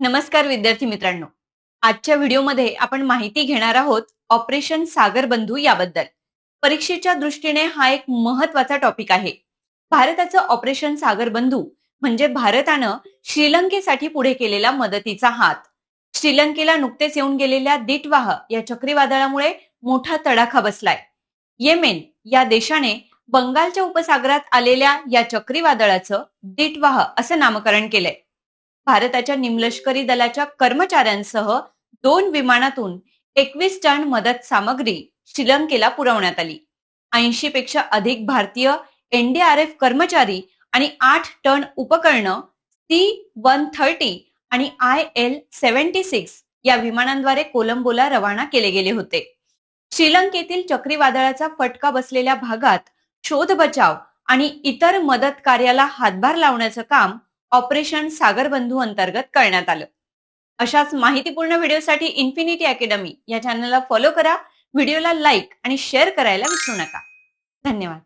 नमस्कार विद्यार्थी मित्रांनो. आजच्या व्हिडिओमध्ये आपण माहिती घेणार आहोत ऑपरेशन सागर बंधू याबद्दल. परीक्षेच्या दृष्टीने हा एक महत्त्वाचा टॉपिक आहे. भारताचं ऑपरेशन सागर बंधू म्हणजे भारतानं श्रीलंकेसाठी पुढे केलेला मदतीचा हात. श्रीलंकेला नुकतेच येऊन गेलेल्या दिटवाह या चक्रीवादळामुळे मोठा तडाखा बसलाय. येमेन या देशाने बंगालच्या उपसागरात आलेल्या या चक्रीवादळाचं दिटवाह असं नामकरण केलंय. भारताच्या निमलष्करी दलाच्या कर्मचाऱ्यांसह दोन विमानातून एकवीस टन मदत सामग्री श्रीलंकेला पुरवण्यात आली. ऐंशी पेक्षा अधिक भारतीय एनडीआरएफ कर्मचारी आणि आठ टन उपकरणं सी वन थर्टी आणि आय एल सेव्हन्टी सिक्स या विमानांद्वारे कोलंबोला रवाना केले गेले होते. श्रीलंकेतील चक्रीवादळाचा फटका बसलेल्या भागात शोध बचाव आणि इतर मदत कार्याला हातभार लावण्याचं काम ऑपरेशन सागर बंधू अंतर्गत करण्यात आलं. अशाच माहितीपूर्ण व्हिडिओसाठी इन्फिनिटी अकॅडमी या चॅनलला फॉलो करा व्हिडिओला लाईक आणि शेअर करायला विसरू नका. धन्यवाद.